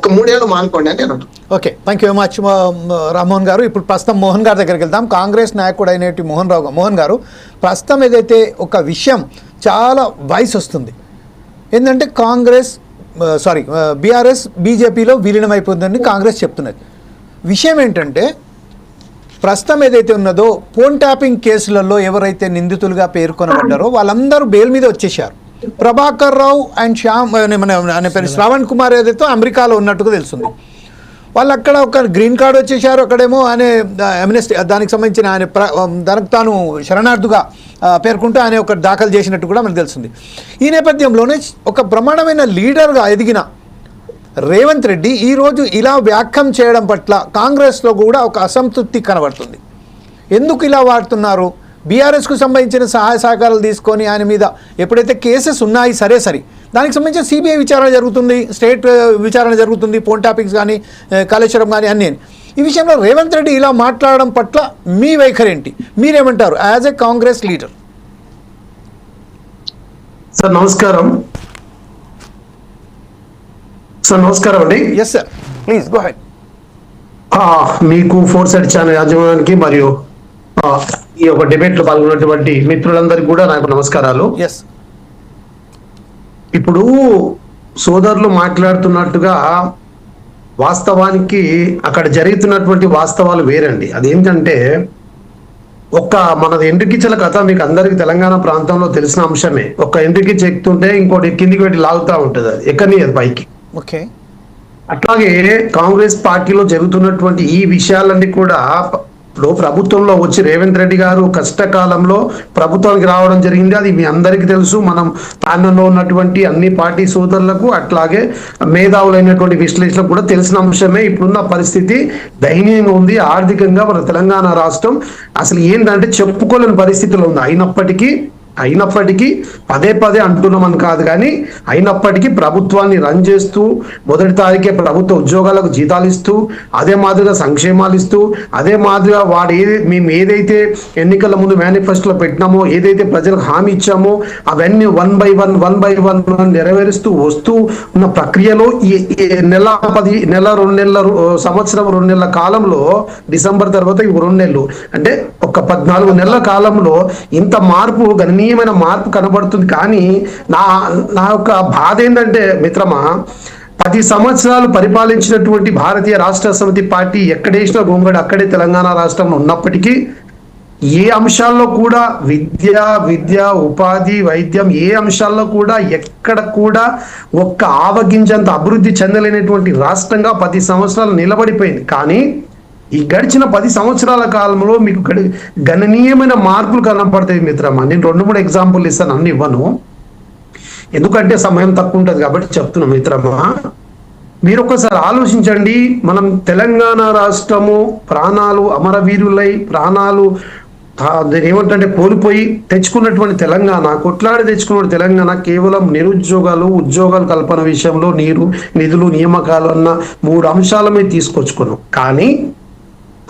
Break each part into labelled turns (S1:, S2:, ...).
S1: ఒక మూడేళ్ళు మానుకోండి అని నేను
S2: okay thank you very much Rammohan garu. ఇప్పుడు ప్రస్తుతం మోహన్ గారి దగ్గరికి వెళ్దాం. కాంగ్రెస్ నాయకుడు అయినటువంటి మోహన్ రావు మోహన్ గారు ప్రస్తుతం ఏదైతే ఒక విషయం చాలా వాయిస్ వస్తుంది. ఏంటంటే కాంగ్రెస్ సారీ బీఆర్ఎస్ బీజేపీలో విలీనం కాంగ్రెస్ చెప్తున్నది. విషయం ఏంటంటే ప్రస్తుతం ఏదైతే ఉన్నదో ఫోన్ ట్యాపింగ్ కేసులలో ఎవరైతే నిందితులుగా పేర్కొనబడ్డారో వాళ్ళందరూ బెయిల్ మీద వచ్చేసారు ప్రభాకర్ రావు అండ్ శ్యామ్ అనే మన పేరు శ్రవణ్ కుమార్ ఏదైతే అమెరికాలో ఉన్నట్టుగా తెలుస్తుంది. వాళ్ళు అక్కడ ఒక గ్రీన్ కార్డ్ వచ్చేసారు అక్కడేమో ఆయన ఎమ్నెస్టీ దానికి సంబంధించిన ఆయన ప్ర- దానికి తాను శరణార్థుగా పేర్కొంటూ ఆయన ఒక దాఖలు చేసినట్టు కూడా మనకు తెలుస్తుంది. ఈ నేపథ్యంలోనే ఒక బ్రహ్మాండమైన లీడర్గా ఎదిగిన రేవంత్ రెడ్డి ఈరోజు ఇలా వ్యాఖ్యం చేయడం పట్ల కాంగ్రెస్లో కూడా ఒక అసంతృప్తి కనబడుతుంది. ఎందుకు ఇలా వాడుతున్నారు? బీఆర్ఎస్కు సంబంధించిన సహాయ సహకారాలు తీసుకొని ఆయన మీద ఎప్పుడైతే కేసెస్ ఉన్నాయి సరే సరే. దానికి సంబంధించిన సిబిఐ విచారణ జరుగుతుంది స్టేట్ విచారణ జరుగుతుంది ఫోన్ టాపిక్స్ కానీ కాళేశ్వరం కానీ అన్నీ ఈ విషయంలో రేవంత్ రెడ్డి ఇలా మాట్లాడడం పట్ల మీ వైఖరి ఏంటి? మీరేమంటారు? As a Congress leader.
S3: Sir నమస్కారం. సార్ నమస్కారం అండి.
S2: Yes sir please go ahead
S3: మీకు ఫోర్ సైడ్ ఛానల్ యాజమాన్యానికి మరియు ఈ యొక్క డిబేట్లో పాల్గొన్నటువంటి మిత్రులందరికీ కూడా నాకు నమస్కారాలు. ఇప్పుడు సోదరులు మాట్లాడుతున్నట్టుగా వాస్తవానికి అక్కడ జరుగుతున్నటువంటి వాస్తవాలు వేరండి. అదేంటంటే ఒక్క మన ఎండ్రికిచ్చల కథ మీకు అందరికి తెలంగాణ ప్రాంతంలో తెలిసిన అంశమే. ఒక్క ఎండ్రికిచ్చ ఎక్కుతుంటే ఇంకోటి కిందికి పెట్టి లాగుతూ ఉంటుంది అది. ఎక్కని పైకి.
S2: ఓకే.
S3: అట్లాగే కాంగ్రెస్ పార్టీలో జరుగుతున్నటువంటి ఈ విషయాలన్నీ కూడా ఇప్పుడు ప్రభుత్వంలో వచ్చి రేవంత్ రెడ్డి గారు కష్టకాలంలో ప్రభుత్వానికి రావడం జరిగింది. అది మీ అందరికీ తెలుసు. మనం ప్యానల్లో ఉన్నటువంటి అన్ని పార్టీ సోదరులకు అట్లాగే మేధావులైనటువంటి విశ్లేషకులకు కూడా తెలిసిన అంశమే ఇప్పుడున్న పరిస్థితి. దయనీయంగా ఉంది. ఆర్థికంగా మన తెలంగాణ రాష్ట్రం అసలు ఏంటంటే చెప్పుకోలేని పరిస్థితిలో ఉంది. అయినప్పటికీ అయినప్పటికీ పదే పదే అంటున్నామని కాదు కానీ అయినప్పటికీ ప్రభుత్వాన్ని రన్ చేస్తూ మొదటి తారీఖే ప్రభుత్వ ఉద్యోగాలకు జీతాలు ఇస్తూ అదే మాదిరిగా సంక్షేమాలు ఇస్తూ అదే మాదిరిగా వాడు ఏది మేము ఏదైతే ఎన్నికల ముందు మేనిఫెస్టోలో పెట్టినామో ఏదైతే ప్రజలకు హామీ ఇచ్చామో అవన్నీ one by one one by one నెరవేరుస్తూ వస్తూ ఉన్న ప్రక్రియలో ఈ నెల పది నెల రెండు నెలల సంవత్సరం రెండు నెలల కాలంలో డిసెంబర్ తర్వాత రెండు నెలలు. అంటే ఒక పద్నాలుగు నెలల కాలంలో ఇంత మార్పు గణనీయమైన మార్పు కనబడుతుంది. కానీ నా నా యొక్క బాధ ఏంటంటే మిత్రమా పది సంవత్సరాలు పరిపాలించినటువంటి భారతీయ రాష్ట్ర సమితి పార్టీ ఎక్కడేసిన గొంగడు అక్కడే తెలంగాణ రాష్ట్రంలో ఉన్నప్పటికీ ఏ అంశాల్లో కూడా విద్య విద్య ఉపాధి వైద్యం ఏ అంశాల్లో కూడా ఎక్కడ కూడా ఒక్క ఆవగింజంత అభివృద్ధి చెందలేనటువంటి రాష్ట్రంగా పది సంవత్సరాలు నిలబడిపోయింది. కానీ ఈ గడిచిన పది సంవత్సరాల కాలంలో మీకు గడి గణనీయమైన మార్పులు కనపడతాయి మిత్రమా. నేను రెండు మూడు ఎగ్జాంపుల్ ఇస్తాను అన్ని ఇవ్వను. ఎందుకంటే సమయం తక్కువ ఉంటుంది కాబట్టి చెప్తున్నాను మిత్రమా. మీరు ఒకసారి ఆలోచించండి మనం తెలంగాణ రాష్ట్రము ప్రాణాలు అమరవీరులై ప్రాణాలు ఏమంటే కోల్పోయి తెచ్చుకున్నటువంటి తెలంగాణ కొట్లాడి తెచ్చుకున్న తెలంగాణ కేవలం నిరుద్యోగాలు ఉద్యోగాలు కల్పన విషయంలో నీరు నిధులు నియామకాలు అన్న మూడు అంశాల మీద తీసుకొచ్చుకున్నాం. కానీ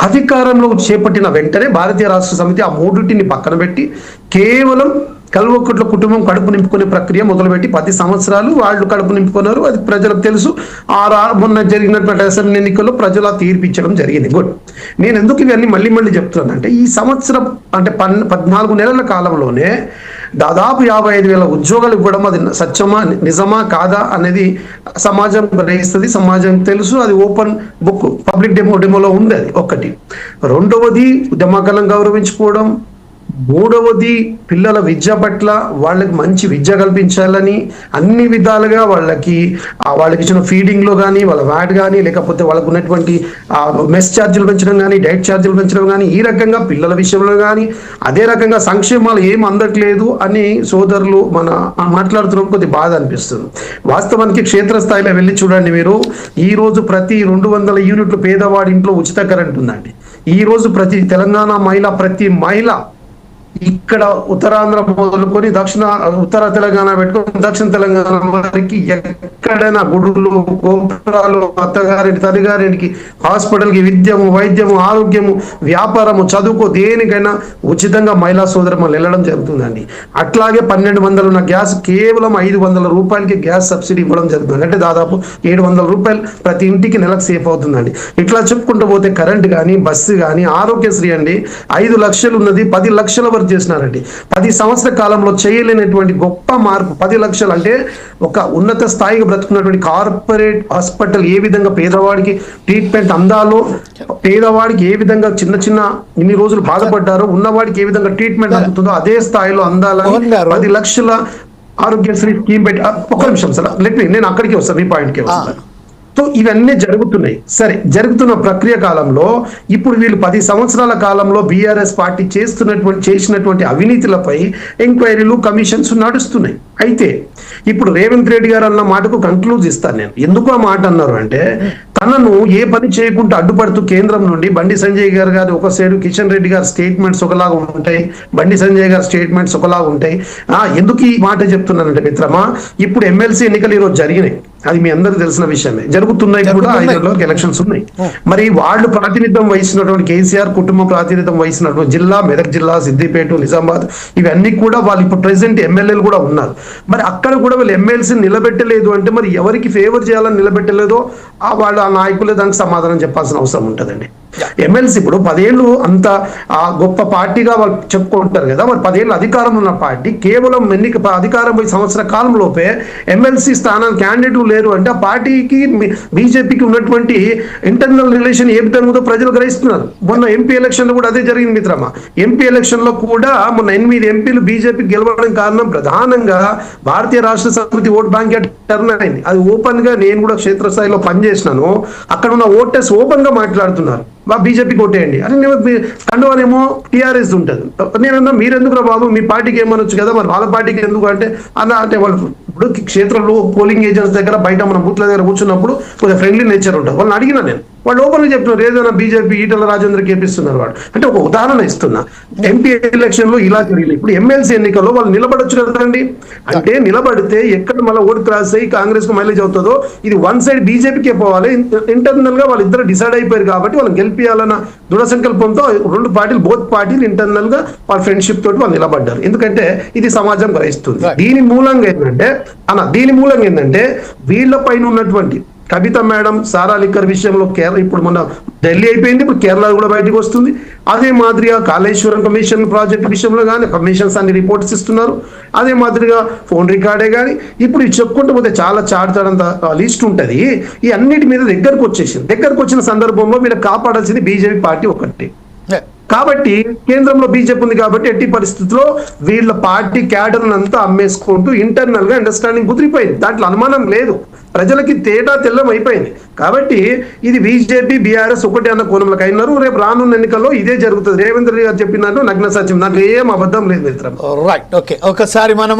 S3: అధికారంలో చేపట్టిన వెంటనే భారతీయ రాష్ట్ర సమితి ఆ మూడింటిని పక్కన పెట్టి కేవలం కల్వకుట్ల కుటుంబం కడుపు నింపుకునే ప్రక్రియ మొదలుపెట్టి పది సంవత్సరాలు వాళ్ళు కడుపు నింపుకున్నారు. అది ప్రజలకు తెలుసు. ఆ రా- మొన్న జరిగినటువంటి అసెంబ్లీ ఎన్నికల్లో ప్రజలు ఆ తీర్పిచ్చడం జరిగింది. గుడ్. నేను ఎందుకు ఇవన్నీ మళ్ళీ మళ్ళీ చెప్తున్నాను అంటే ఈ సంవత్సరం అంటే పన్ పద్నాలుగు నెలల కాలంలోనే దాదాపు యాభై ఐదు వేల ఉద్యోగాలు ఇవ్వడం అది సత్యమా నిజమా కాదా అనేది సమాజం గ్రహిస్తుంది. సమాజం తెలుసు. అది ఓపెన్ బుక్ పబ్లిక్ డెమో డెమోలో ఉంది అది ఒకటి రెండవది ఉద్యమకాలం గౌరవించుకోవడం. మూడవది పిల్లల విద్య పట్ల వాళ్ళకి మంచి విద్య కల్పించాలని అన్ని విధాలుగా వాళ్ళకి వాళ్ళకి ఇచ్చిన ఫీడింగ్లో కానీ వాళ్ళ వ్యాట్ కానీ లేకపోతే వాళ్ళకు ఉన్నటువంటి మెస్ ఛార్జీలు పెంచడం కానీ డైట్ ఛార్జీలు పెంచడం కానీ ఈ రకంగా పిల్లల విషయంలో కానీ అదే రకంగా సంక్షేమాలు ఏం అందట్లేదు అని సోదరులు మన మాట్లాడుతున్నప్పుడు కొద్ది బాధ అనిపిస్తుంది. వాస్తవానికి క్షేత్రస్థాయిలో వెళ్ళి చూడండి మీరు. ఈ రోజు ప్రతి రెండు వందల యూనిట్లు పేదవాడి ఇంట్లో ఉచిత కరెంట్ ఉందండి. ఈ రోజు ప్రతి తెలంగాణ మహిళ ప్రతి మహిళ ఇక్కడ ఉత్తరాంధ్ర మొదలుకొని దక్షిణ ఉత్తర తెలంగాణ పెట్టుకొని దక్షిణ తెలంగాణ వారికి ఎక్కడైనా గుడులు గోపురాలు అత్తగారింటి తల్లిగారింటికి హాస్పిటల్కి విద్యము వైద్యము ఆరోగ్యము వ్యాపారము చదువుకో దేనికైనా ఉచితంగా మహిళా సోదరమ్మలు వెళ్ళడం జరుగుతుందండి. అట్లాగే పన్నెండు వందలు ఉన్న గ్యాస్ కేవలం ఐదు వందల రూపాయలకి గ్యాస్ సబ్సిడీ ఇవ్వడం జరుగుతుంది. అంటే దాదాపు ఏడు వందల రూపాయలు ప్రతి ఇంటికి నెలకు సేఫ్ అవుతుందండి. ఇట్లా చెప్పుకుంటూ పోతే కరెంట్ కానీ బస్సు కానీ ఆరోగ్యశ్రీ అండి ఐదు లక్షలు ఉన్నది పది లక్షల వరకు చేసినారండి. పది సంవత్సర కాలంలో చేయలేనటువంటి గొప్ప మార్పు పది లక్షలు అంటే ఒక ఉన్నత స్థాయికి బ్రతుకున్నటువంటి కార్పొరేట్ హాస్పిటల్ ఏ విధంగా పేదవాడికి ట్రీట్మెంట్ అందాలో పేదవాడికి ఏ విధంగా చిన్న చిన్న ఇన్ని రోజులు బాధపడ్డారో ఉన్నవాడికి ఏ విధంగా ట్రీట్మెంట్ అందుతుందో అదే స్థాయిలో అందాలని. పది లక్షల ఆరోగ్యశ్రీ స్కీమ్ పెట్టి ఆ, ఒక్క నిమిషం సార్ లెట్ మీ నేను అక్కడికి వస్తాను మీ పాయింట్కి వస్తాను సో ఇవన్నీ జరుగుతున్నాయి. సరే జరుగుతున్న ప్రక్రియ కాలంలో ఇప్పుడు వీళ్ళు పది సంవత్సరాల కాలంలో బీఆర్ఎస్ పార్టీ చేస్తున్నటువంటి చేసినటువంటి అవినీతిలపై ఎంక్వైరీలు కమిషన్స్ నడుస్తున్నాయి. అయితే ఇప్పుడు రేవంత్ రెడ్డి గారు అన్న మాటకు కంక్లూజ్ ఇస్తాను నేను. ఎందుకు ఆ మాట అన్నారు అంటే తనను ఏ పని చేయకుండా అడ్డుపడుతూ కేంద్రం నుండి బండి సంజయ్ గారు గారు ఒక సైడు కిషన్ రెడ్డి గారి స్టేట్మెంట్స్ ఒకలాగా ఉంటాయి బండి సంజయ్ గారి స్టేట్మెంట్స్ ఒకలాగా ఉంటాయి. ఎందుకు ఈ మాట చెప్తున్నానంటే మిత్రమా ఇప్పుడు ఎమ్మెల్సీ ఎన్నికలు ఈరోజు జరిగినాయి. అది మీ అందరికి తెలిసిన విషయమే. జరుగుతున్నాయి కూడా. ఐదులోకి ఎలక్షన్స్ ఉన్నాయి. మరి వాళ్ళు ప్రాతినిధ్యం వహిస్తున్నటువంటి కేసీఆర్ కుటుంబం ప్రాతినిధ్యం వహిస్తున్నటువంటి జిల్లా మెదక్ జిల్లా సిద్దిపేట నిజామాబాద్ ఇవన్నీ కూడా వాళ్ళు ఇప్పుడు ప్రెసెంట్ ఎమ్మెల్యేలు కూడా ఉన్నారు. మరి అక్కడ కూడా వీళ్ళు ఎమ్మెల్సీ నిలబెట్టలేదు అంటే మరి ఎవరికి ఫేవర్ చేయాలని నిలబెట్టలేదో ఆ వాళ్ళు ఆ నాయకులే దానికి సమాధానం చెప్పాల్సిన అవసరం ఉంటుందండి. ఎమ్మెల్సీ ఇప్పుడు పదేళ్ళు అంత ఆ గొప్ప పార్టీగా వాళ్ళు చెప్పుకుంటారు కదా మరి పదేళ్ళు అధికారం ఉన్న పార్టీ కేవలం ఎన్నిక అధికారం పోయి సంవత్సర కాలం లోపే ఎమ్మెల్సీ స్థానాలు క్యాండిడేట్ లేరు అంటే ఆ పార్టీకి బీజేపీకి ఉన్నటువంటి ఇంటర్నల్ రిలేషన్ ఏ విధంగా ప్రజలు గ్రహిస్తున్నారు. మొన్న ఎంపీ ఎలక్షన్లో కూడా అదే జరిగింది మిత్రమా. ఎంపీ ఎలక్షన్లో కూడా మొన్న ఎనిమిది ఎంపీలు బీజేపీ గెలవడం కారణం ప్రధానంగా భారతీయ రాష్ట్ర సమితి ఓట్ బ్యాంక్ టర్న్ అయింది. అది ఓపెన్గా నేను కూడా క్షేత్రస్థాయిలో పనిచేసినాను. అక్కడ ఉన్న ఓటర్స్ ఓపెన్గా మాట్లాడుతున్నారు. బీజేపీ కొట్టేయండి. అని నేను మీ- టీఆర్ఎస్ ఉంటుంది. నేనన్నా మీరెందుకు రా బాబు? మీ పార్టీకి ఏమనొచ్చు కదా? మరి వాళ్ళ పార్టీకి ఎందుకు అంటే అన్న అంటే వాళ్ళు ఇప్పుడు క్షేత్రంలో పోలింగ్ ఏజెంట్స్ దగ్గర బయట మన బూత్ల దగ్గర కూర్చున్నప్పుడు కొద్దిగా ఫ్రెండ్లీ నేచర్ ఉంటుంది. వాళ్ళని అడిగినా నేను. వాళ్ళు ఓపెన్గా చెప్తున్నారు ఏదైనా బీజేపీ ఈటల రాజేంద్ర కేపిస్తున్నారు వాడు. అంటే ఒక ఉదాహరణ ఇస్తున్నా. ఎంపీ ఎలక్షన్లో ఇలా జరిగింది. ఇప్పుడు ఎమ్మెల్సీ ఎన్నికల్లో వాళ్ళు నిలబడొచ్చు కదండి అంటే నిలబడితే ఎక్కడ మళ్ళీ ఓటు క్రాస్ అయ్యి కాంగ్రెస్కు మైలేజ్ అవుతుందో? ఇది వన్ సైడ్ బీజేపీకే పోవాలి. ఇంటర్నల్గా వాళ్ళు ఇద్దరు డిసైడ్ అయిపోయారు కాబట్టి వాళ్ళని గెలిపియాలన్న దృఢ సంకల్పంతో రెండు పార్టీలు బోత్ పార్టీలు ఇంటర్నల్గా వాళ్ళ ఫ్రెండ్షిప్ తోటి వాళ్ళు నిలబడ్డారు. ఎందుకంటే ఇది సమాజం గ్రహిస్తుంది. దీని మూలంగా ఏంటంటే అన్న దీని మూలంగా ఏంటంటే వీళ్ళ పైన ఉన్నటువంటి కవిత మేడం సారా లిక్కర్ విషయంలో కేరళ ఇప్పుడు మన ఢిల్లీ అయిపోయింది ఇప్పుడు కేరళ కూడా బయటకు వస్తుంది. అదే మాదిరిగా కాళేశ్వరం కమిషన్ ప్రాజెక్ట్ విషయంలో కానీ కమిషన్స్ అన్ని రిపోర్ట్స్ ఇస్తున్నారు. అదే మాదిరిగా ఫోన్ రికార్డే కానీ ఇప్పుడు ఇది చెప్పుకుంటూ పోతే చాలా చాడతాడంత లిస్ట్ ఉంటది. ఈ అన్నిటి మీద దగ్గరకు వచ్చేసింది. దగ్గరకు వచ్చిన సందర్భంలో వీళ్ళకి కాపాడాల్సింది బీజేపీ పార్టీ ఒకటి కాబట్టి కేంద్రంలో బీజేపీ ఉంది కాబట్టి ఎట్టి పరిస్థితుల్లో వీళ్ళ పార్టీ క్యాడర్ అంతా అమ్మేసుకుంటూ ఇంటర్నల్గా అండర్స్టాండింగ్ కుదిరిపోయింది. దాంట్లో అనుమానం లేదు. ప్రజలకి తేటా తెల్లం అయిపోయింది. కాబట్టి ఇది బీజేపీ బీఆర్ఎస్ ఒకటి అన్న కోణంలోకి అయినారు రేపు రానున్న ఎన్నికల్లో ఇదే జరుగుతుంది. రేవంత్ రెడ్డి గారు చెప్పినట్టు నగ్న సత్యం. నాకు ఏం అబద్ధం లేదు మిత్రం
S2: రైట్ ఓకే ఒకసారి మనం